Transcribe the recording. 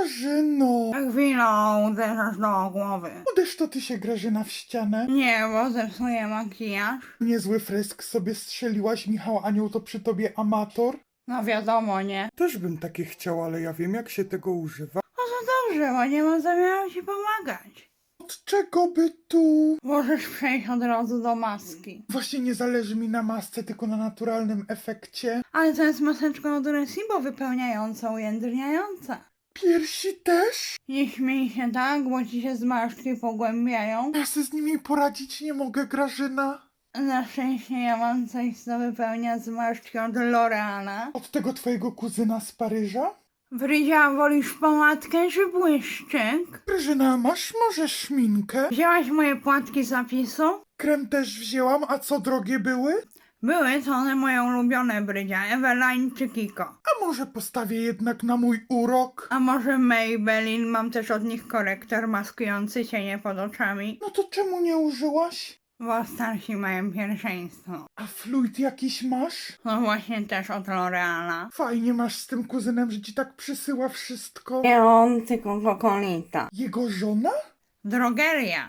Grażyno! Chwilą uderzasz do głowy. Uderz to ty się, Grażyna, w ścianę. Nie, bo zepsuję makijaż. Niezły frysk sobie strzeliłaś, Michał Anioł to przy tobie amator. No wiadomo, nie. Też bym takie chciał, ale ja wiem jak się tego używa. No to dobrze, bo nie mam zamiaru ci pomagać. Od czego by tu? Możesz przejść od razu do maski. Właśnie nie zależy mi na masce, tylko na naturalnym efekcie. Ale to jest maseczka od Resibo wypełniająca, ujędrniająca. Piersi też? Nie śmiej się tak, bo ci się zmarszczki pogłębiają. Ja sobie z nimi poradzić nie mogę, Grażyna. Na szczęście ja mam coś, co wypełnia zmarszczki od L'Oreala. Od tego twojego kuzyna z Paryża? Wrydzia, wolisz pomadkę czy błyszczyk? Grażyna, masz może szminkę? Wzięłaś moje płatki zapisu? Krem też wzięłam, a co drogie były? Były to one moje ulubione Brydzia, Eveline czy Kiko. Może postawię jednak na mój urok? A może Maybelline, mam też od nich korektor maskujący cienie pod oczami. No to czemu nie użyłaś? Bo starsi mają pierwszeństwo. A fluid jakiś masz? No właśnie też od L'Oreala. Fajnie masz z tym kuzynem, że ci tak przysyła wszystko. Nie on, tylko kokolita. Jego żona? Drogeria.